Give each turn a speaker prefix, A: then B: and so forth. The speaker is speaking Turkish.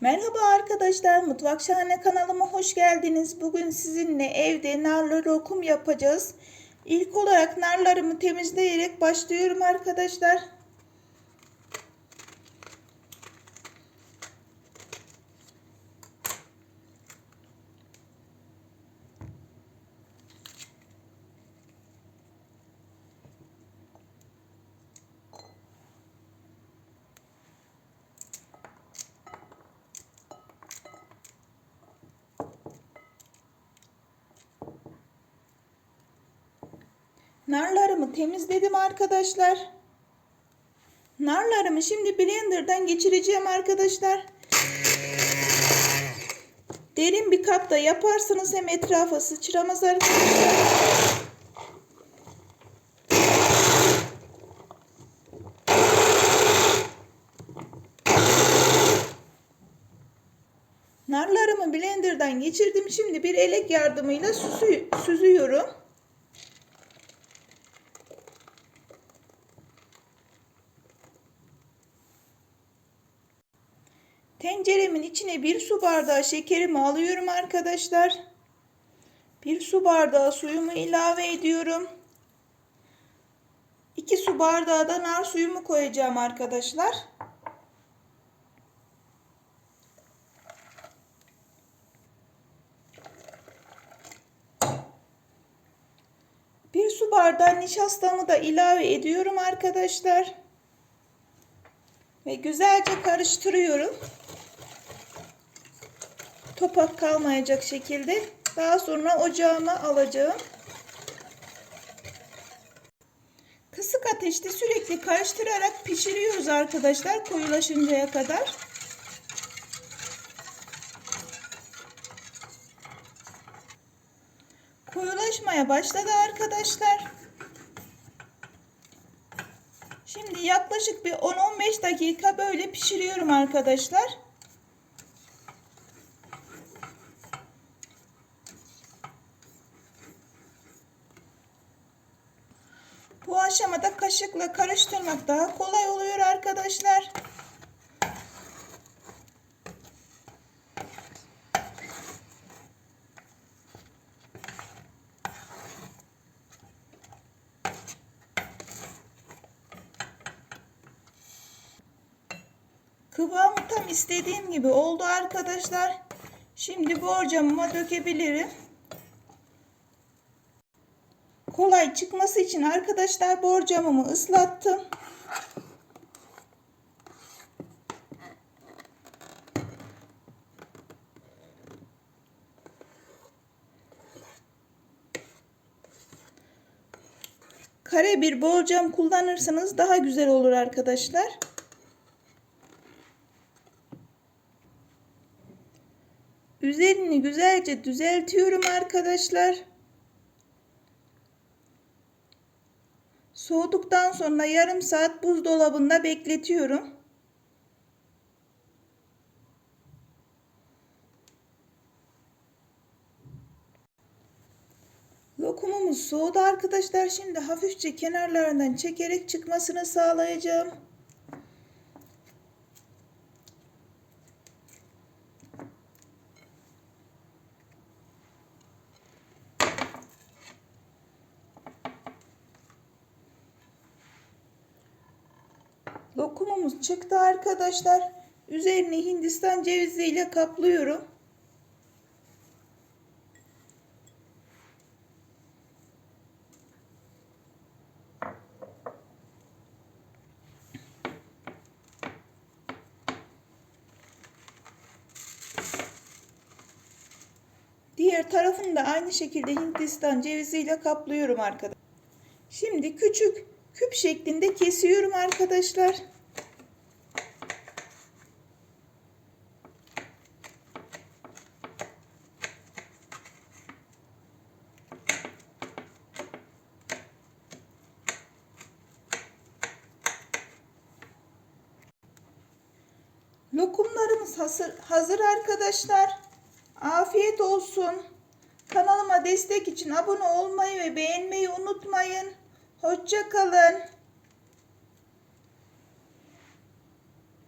A: Merhaba arkadaşlar, Mutfak Şahane kanalıma hoş geldiniz. Bugün sizinle evde narlı lokum yapacağız. İlk olarak narlarımı temizleyerek başlıyorum arkadaşlar. Narlarımı temizledim arkadaşlar. Narlarımı şimdi blenderdan geçireceğim arkadaşlar. Derin bir kapta yaparsanız hem etrafa sıçramaz arkadaşlar. Narlarımı blenderdan geçirdim. Şimdi bir elek yardımıyla süzü, süzüyorum. Tenceremin içine bir su bardağı şekerimi alıyorum arkadaşlar. Bir su bardağı suyumu ilave ediyorum. 2 su bardağı da nar suyumu koyacağım arkadaşlar. Bir su bardağı nişastamı da ilave ediyorum arkadaşlar. Ve güzelce karıştırıyorum. Topak kalmayacak şekilde. Daha sonra ocağıma alacağım. Kısık ateşte sürekli karıştırarak pişiriyoruz arkadaşlar koyulaşıncaya kadar. Koyulaşmaya başladı arkadaşlar. Şimdi yaklaşık bir 10-15 dakika böyle pişiriyorum arkadaşlar. Bu aşamada kaşıkla karıştırmak daha kolay oluyor arkadaşlar. Kıvamı tam istediğim gibi oldu arkadaşlar. Şimdi borcamıma dökebilirim. Kolay çıkması için arkadaşlar borcamımı ıslattım. Kare bir borcam kullanırsanız daha güzel olur arkadaşlar. Üzerini güzelce düzeltiyorum arkadaşlar. Soğuduktan sonra yarım saat buzdolabında bekletiyorum. Lokumumuz soğudu arkadaşlar. Şimdi hafifçe kenarlarından çekerek çıkmasını sağlayacağım. Lokumumuz çıktı arkadaşlar. Üzerini Hindistan cevizi ile kaplıyorum. Diğer tarafını da aynı şekilde Hindistan cevizi ile kaplıyorum arkadaşlar. Şimdi küçük küp şeklinde kesiyorum arkadaşlar. Lokumlarımız hazır, hazır arkadaşlar. Afiyet olsun. Kanalıma destek için abone olmayı ve beğenmeyi unutmayın. Hoşça kalın.